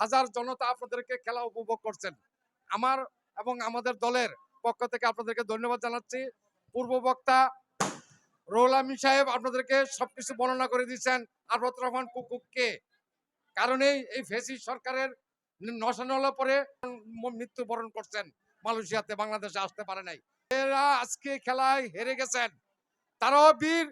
হাজার জনতা আপনাদেরকে খেলা উপভোগ করছেন। আমার এবং আমাদের দলের পক্ষ থেকে আপনাদেরকে ধন্যবাদ জানাচ্ছি। পূর্ব বক্তা রোহুল আমিন সাহেব আপনাদেরকে সবকিছু বর্ণনা করে দিচ্ছেন আরবত রহমান কুকুককে। কারণেই এই ফেসি সরকারের নশানলা পরে মৃত্যুবরণ করছেন। মালয়েশিয়াতে বাংলাদেশে আসতে পারে নাই। এরা আজকে খেলায় হেরে গেছেন। তারাও বীর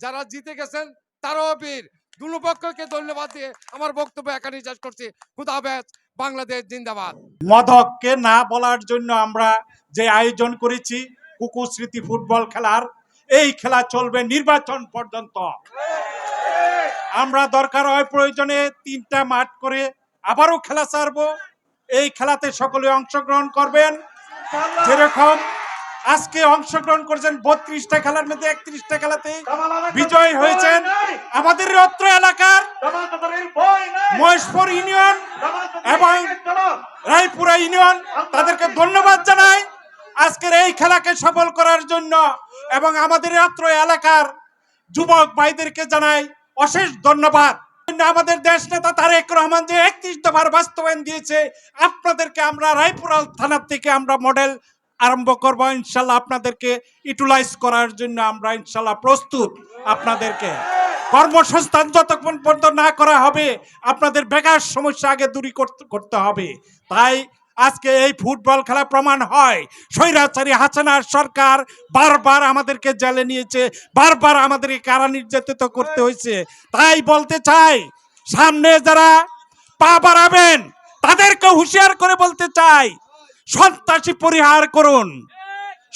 যারা জিতে গেছেন তারাও বীর দুনো পক্ষকে ধন্যবাদ দিয়ে আমার বক্তব্য এখানে শেষ করছি। খুদা হাফেজ, বাংলাদেশ জিন্দাবাদ। মদককে না বলার জন্য আমরা যে আয়োজন করেছি, কুকুর স্মৃতি ফুটবল খেলার, এই খেলা চলবে নির্বাচন পর্যন্ত। আমরা দরকার হয় প্রয়োজনে তিনটা মাঠ করে আবারও খেলা ছাড়বো। এই খেলাতে সকলে অংশগ্রহণ করবেন। যেরকম আজকে অংশগ্রহণ করেছেন বত্রিশটা খেলার মধ্যে একত্রিশটা খেলাতে বিজয় হয়েছেন আমাদের অত্র এলাকার মহেশপুর ইউনিয়ন এবং রায়পুরা ইউনিয়ন তাদেরকে ধন্যবাদ জানাই। আজকের এই খেলাকে সফল করার জন্য এবং আমাদের রাত্র এলাকার যুবক ভাইদেরকে জানাই অশেষ ধন্যবাদ। আমাদের দেশ নেতা তারেক রহমান যে একত্রিশ দফার বাস্তবায়ন দিয়েছে আপনাদেরকে আমরা রায়পুরা থানার থেকে আমরা মডেল আরম্ভ করব। ইনশাল্লাহ আপনাদেরকে ইউটিলাইজ করার জন্য আমরা ইনশাল্লাহ প্রস্তুত আপনাদেরকে। কর্মসংস্থান যতক্ষণ পর্যন্ত না করা হবে, আপনাদের বেকার সমস্যা আগে দূরী করতে হবে। তাই আজকে এই ফুটবল খেলা প্রমাণ হয়। স্বৈরাচারী হাসানার সরকার বারবার আমাদেরকে জেলে নিয়েছে, বারবার আমাদেরকে কারা নির্যাতিত করতে হয়েছে। তাই বলতে চাই, সামনে যারা পা বাড়াবেন তাদেরকে হুঁশিয়ার করে বলতে চাই সন্ত্রাসী পরিহার করুন।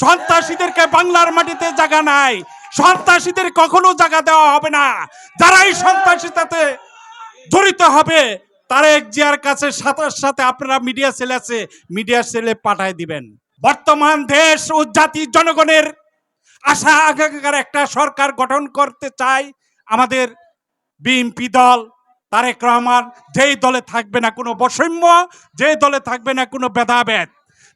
সন্ত্রাসীদেরকে বাংলার মাটিতে জায়গা নাই। সন্ত্রাসীদের কখনো জায়গা দেওয়া হবে না। যারাই সন্ত্রাসিতাতে জড়িত হবে, তারেক জিয়ার কাছে সাথে সাথে আপনারা মিডিয়া সেল আছে, মিডিয়া সেলে পাঠায় দিবেন। বর্তমান দেশ ও জাতির জনগণের আশা আকাঙ্ক্ষার একটা সরকার গঠন করতে চাই। আমাদের বিএনপি দল, তারেক রহমান, যেই দলে থাকবে না কোনো বৈষম্য, যেই দলে থাকবে না কোনো ভেদাভেদ।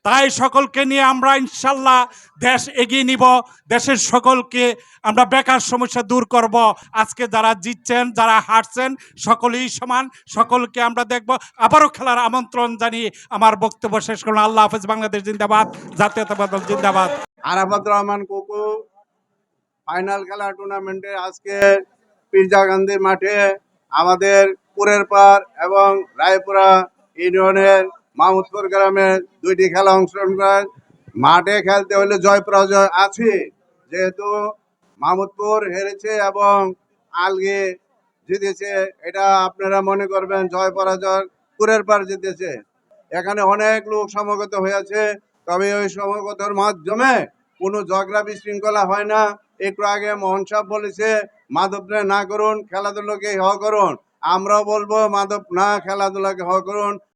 তাই সকলকে নিয়ে আমরা ইনশাল্লাহ দেশ এগিয়ে নিব। দেশের সকলকে আমরা বেকার সমস্যা দূর করব। আজকে যারা জিতছেন, যারা হারছেন, সকলেই সমান। সকলকে আমরা দেখব। আবারও খেলার আমন্ত্রণ জানিয়ে আমার বক্তব্য শেষ করলাম। আল্লাহ হাফেজ, বাংলাদেশ জিন্দাবাদ জাতীয়তাবাদ জিন্দাবাদ। আরাফাত রহমান কোকো, ফাইনাল খেলা টুর্নামেন্টে আজকে পীরজা গান্ধী মাঠে আমাদের পুরের পার এবং রায়পুরা ইউনিয়নের মাহমুদপুর গ্রামের দুইটি খেলা অংশগ্রহণ করে মাঠে খেলতে হলে জয় পরাজয় আছে। যেহেতু মাহমুদপুর হেরেছে এবং আলগে জিতেছে, এটা আপনারা মনে করবেন জয় পরাজয় পুরের পার জিতেছে। এখানে অনেক লোক সমগত হয়েছে, তবে ওই সমগতর মাধ্যমে কোনো ঝগড়া বিশৃঙ্খলা হয় না। একটু আগে মোহন সাহেব বলেছে, মাধবরে না করুন, খেলাধুলোকে হ করুন। আমরাও বলব, মাধব, না, খেলাধুলাকে হ করুন।